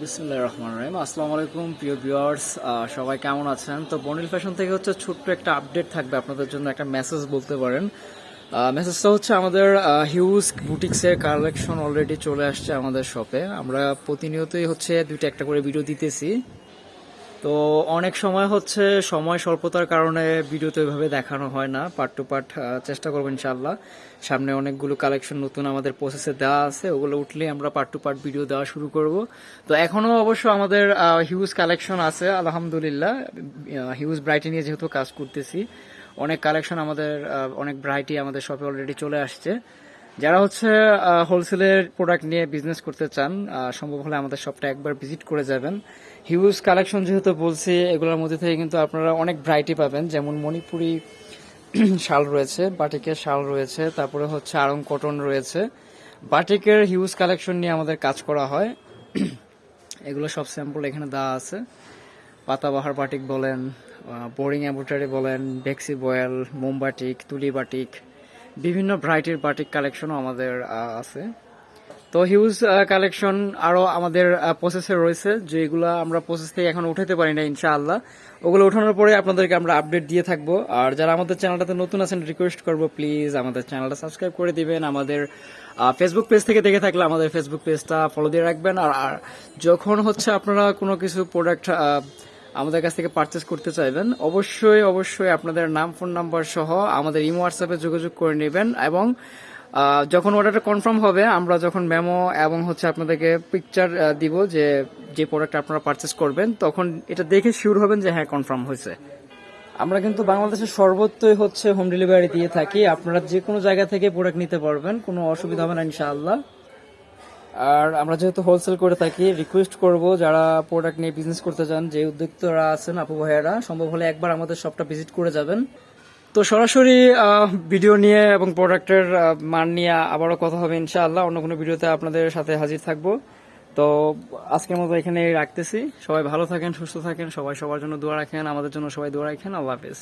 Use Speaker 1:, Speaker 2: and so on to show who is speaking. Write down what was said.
Speaker 1: বিসমুল্লাহ রহমান রহিম। আসসালামু আলাইকুম প্রিয় ভিউয়ার্স। সবাই কেমন আছেন? তো বনিল ফ্যাশন থেকে হচ্ছে ছোট্ট একটা আপডেট থাকবে, আপনাদের জন্য একটা মেসেজ বলতে পারেন। মেসেজটা হচ্ছে আমাদের হিউজ বুটিক্সের কালেকশন অলরেডি চলে আসছে আমাদের শপে আমরা প্রতিনিয়তই হচ্ছে দুইটা একটা করে ভিডিও দিতেছি। তো অনেক সময় হচ্ছে সময় স্বল্পতার কারণে ভিডিওতে এভাবে দেখানো হয় না পার্ট টু পার্ট চেষ্টা করব ইনশাল্লাহ সামনে অনেকগুলো কালেকশন নতুন আমাদের প্রসেসে দেওয়া আছে, ওগুলো উঠলেই আমরা পার্ট টু পার্ট ভিডিও দেওয়া শুরু করব। তো এখনও অবশ্য আমাদের হিউজ কালেকশন আছে, আলহামদুলিল্লাহ। হিউজ ব্রাইটি নিয়ে যেহেতু কাজ করতেছি, অনেক কালেকশন আমাদের অনেক ব্রাইটি আমাদের শপে অলরেডি চলে আসছে। যারা হচ্ছে হোলসেলের প্রোডাক্ট নিয়ে বিজনেস করতে চান সম্ভব হলে আমাদের শপটা একবার ভিজিট করে যাবেন। হিউজ কালেকশন যেহেতু বলছি, এগুলোর মধ্যে থেকে কিন্তু আপনারা অনেক ভ্যারাইটি পাবেন। যেমন মণিপুরি শাল রয়েছে, বাটিকের শাল রয়েছে, তারপরে হচ্ছে আড়ং কটন রয়েছে। বাটিকের হিউজ কালেকশন নিয়ে আমাদের কাজ করা হয়। এগুলো সব স্যাম্পল এখানে দেওয়া আছে। পাতাবাহার বাটিক বলেন বোরিং অ্যাম্বোটারি বলেন বেক্সি বয়েল মোমবাটিক, তুলি বাটিক। বিভিন্ন ভ্যারাইটির বাটিক কালেকশনও আমাদের আছে। তো হিউজ কালেকশন আরও আমাদের প্রসেসে রয়েছে, যেগুলো আমরা প্রসেস থেকে এখন উঠাতে পারি না ইনশাআল্লাহ। ওগুলো ওঠানোর পরে আপনাদেরকে আমরা আপডেট দিয়ে থাকব। আর যারা আমাদের চ্যানেলটাতে নতুন আছেন রিকোয়েস্ট করব প্লিজ আমাদের চ্যানেলটা সাবস্ক্রাইব করে দিবেন। আমাদের ফেসবুক পেজ থেকে দেখে থাকলে আমাদের ফেসবুক পেজটা ফলো দিয়ে রাখবেন। আর যখন হচ্ছে আপনারা কোনো কিছু প্রোডাক্ট আমাদের কাছ থেকে পারচেস করতে চাইবেন, অবশ্যই অবশ্যই আপনাদের নাম ফোন নাম্বার সহ আমাদের ইমো হোয়াটসঅ্যাপে যোগাযোগ করে নেবেন এবং যখন অর্ডারটা কনফার্ম হবে, আমরা যখন মেমো এবং হচ্ছে আপনাদেরকে পিকচার দিব যে যে প্রোডাক্ট আপনারা পারচেস করবেন, তখন এটা দেখে শিওর হবেন যে হ্যাঁ কনফার্ম হয়েছে। আমরা কিন্তু বাংলাদেশের সর্বত্রই হচ্ছে হোম ডেলিভারি দিয়ে থাকি। আপনারা যে কোনো জায়গা থেকে প্রোডাক্ট নিতে পারবেন, কোনো অসুবিধা হবে না, ইনশাআল্লাহ। আর আমরা যেহেতু হোলসেল করে থাকি রিকোয়েস্ট করব যারা প্রোডাক্ট নিয়ে বিজনেস করতে চান, যে উদ্যোক্তারা আছেন, আপু ভাইয়ারা, সম্ভব হলে একবার আমাদের শপটা ভিজিট করে যাবেন। তো সরাসরি ভিডিও নিয়ে এবং প্রোডাক্টের মান নিয়ে আবারও কথা হবে ইনশাআল্লাহ। অন্য কোনো ভিডিওতে আপনাদের সাথে হাজির থাকব। তো আজকের মতো এখানে রাখতেছি। সবাই ভালো থাকেন, সুস্থ থাকেন, সবাই সবার জন্য দোয়া রাখেন, আমাদের জন্য সবাই দোয়া রাখেন। আল্লাহ হাফেজ।